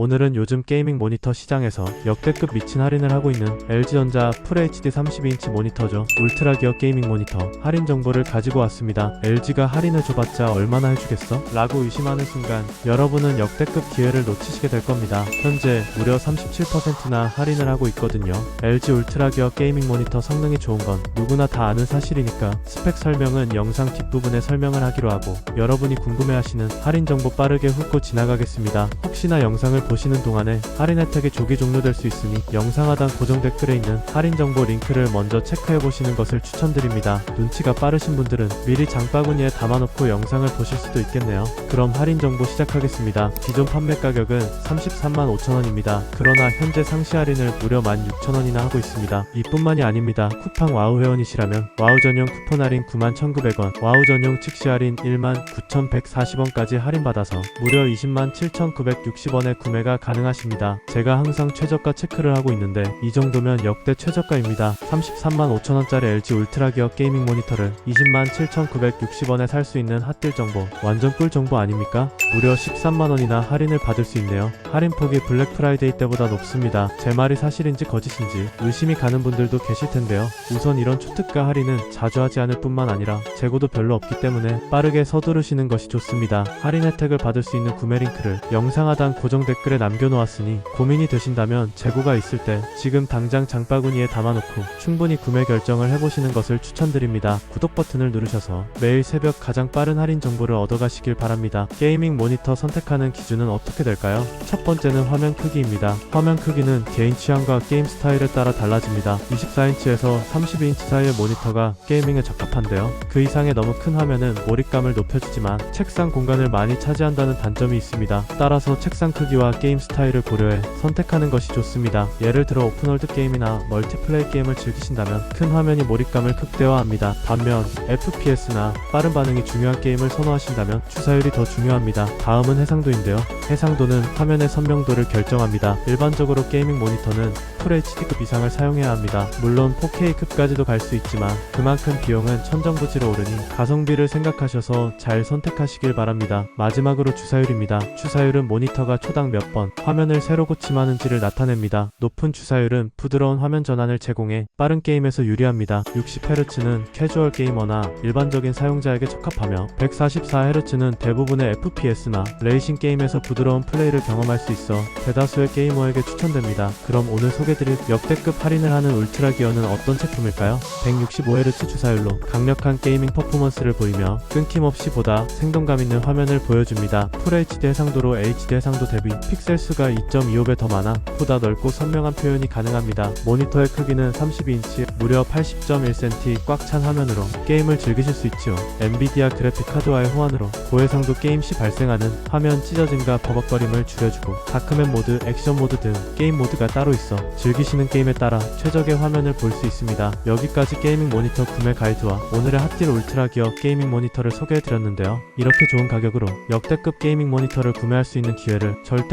오늘은 요즘 게이밍 모니터 시장에서 역대급 미친 할인을 하고 있는 LG전자 FHD 32인치 모니터죠. 울트라 기어 게이밍 모니터 할인 정보를 가지고 왔습니다. LG가 할인을 줘봤자 얼마나 해주겠어? 라고 의심하는 순간 여러분은 역대급 기회를 놓치시게 될 겁니다. 현재 무려 37%나 할인을 하고 있거든요. LG 울트라 기어 게이밍 모니터 성능이 좋은 건 누구나 다 아는 사실이니까 스펙 설명은 영상 뒷부분에 설명을 하기로 하고 여러분이 궁금해하시는 할인 정보 빠르게 훑고 지나가겠습니다. 혹시나 영상을 보시는 동안에 할인 혜택이 조기 종료될 수 있으니 영상 하단 고정 댓글에 있는 할인 정보 링크를 먼저 체크해 보시는 것을 추천드립니다. 눈치가 빠르신 분들은 미리 장바구니에 담아놓고 영상을 보실 수도 있겠네요. 그럼 할인 정보 시작하겠습니다. 기존 판매 가격은 33만 5천원입니다. 그러나 현재 상시 할인을 무려 16,000원이나 하고 있습니다. 이뿐만이 아닙니다. 쿠팡 와우 회원이시라면 와우 전용 쿠폰 할인 9만 1,900원, 와우 전용 즉시 할인 1만 9,140원까지 할인받아서 무려 20만 7,960원에 구매 가 가능하십니다. 제가 항상 최저가 체크를 하고 있는데 이 정도면 역대 최저가입니다. 33만 5천원짜리 LG 울트라 기어 게이밍 모니터를 20만 7,960원에 살 수 있는 핫딜 정보 완전 꿀 정보 아닙니까? 무려 13만원이나 할인을 받을 수 있네요. 할인 폭이 블랙 프라이데이 때보다 높습니다. 제 말이 사실인지 거짓인지 의심이 가는 분들도 계실 텐데요. 우선 이런 초특가 할인은 자주 하지 않을 뿐만 아니라 재고도 별로 없기 때문에 빠르게 서두르시는 것이 좋습니다. 할인 혜택을 받을 수 있는 구매 링크를 영상 하단 고정 댓글 에 남겨놓았으니 고민이 되신다면 재고가 있을 때 지금 당장 장바구니에 담아놓고 충분히 구매 결정을 해보시는 것을 추천드립니다. 구독 버튼을 누르셔서 매일 새벽 가장 빠른 할인 정보를 얻어가시길 바랍니다. 게이밍 모니터 선택하는 기준은 어떻게 될까요? 첫 번째는 화면 크기입니다. 화면 크기는 개인 취향과 게임 스타일에 따라 달라집니다. 24인치에서 32인치 사이의 모니터가 게이밍에 적합한데요. 그 이상의 너무 큰 화면은 몰입감을 높여주지만 책상 공간을 많이 차지한다는 단점이 있습니다. 따라서 책상 크기와 게임 스타일을 고려해 선택하는 것이 좋습니다. 예를 들어 오픈월드 게임이나 멀티플레이 게임을 즐기신다면 큰 화면이 몰입감을 극대화합니다. 반면 FPS나 빠른 반응이 중요한 게임을 선호하신다면 주사율이 더 중요합니다. 다음은 해상도인데요. 해상도는 화면의 선명도를 결정합니다. 일반적으로 게이밍 모니터는 FHD급 이상을 사용해야 합니다. 물론 4K급까지도 갈 수 있지만 그만큼 비용은 천정부지로 오르니 가성비를 생각하셔서 잘 선택하시길 바랍니다. 마지막으로 주사율입니다. 주사율은 모니터가 초당 몇번 화면을 새로 고침하는지를 나타냅니다. 높은 주사율은 부드러운 화면 전환을 제공해 빠른 게임에서 유리합니다. 60Hz는 캐주얼 게이머나 일반적인 사용자에게 적합하며 144Hz는 대부분의 FPS나 레이싱 게임에서 부드러운 플레이를 경험할 수 있어 대다수의 게이머에게 추천됩니다. 그럼 오늘 소개드릴 역대급 할인을 하는 울트라 기어는 어떤 제품일까요? 165Hz 주사율로 강력한 게이밍 퍼포먼스를 보이며 끊김없이 보다 생동감 있는 화면을 보여줍니다. FHD 해상도로 HD 해상도 대비 픽셀 수가 2.25배 더 많아 보다 넓고 선명한 표현이 가능합니다. 모니터의 크기는 32인치 무려 80.1cm 꽉 찬 화면으로 게임을 즐기실 수 있지요. 엔비디아 그래픽 카드와의 호환으로 고해상도 게임 시 발생하는 화면 찢어짐과 버벅거림을 줄여주고 다크맨 모드, 액션 모드 등 게임 모드가 따로 있어 즐기시는 게임에 따라 최적의 화면을 볼 수 있습니다. 여기까지 게이밍 모니터 구매 가이드와 오늘의 핫딜 울트라 기어 게이밍 모니터를 소개해드렸는데요. 이렇게 좋은 가격으로 역대급 게이밍 모니터를 구매할 수 있는 기회를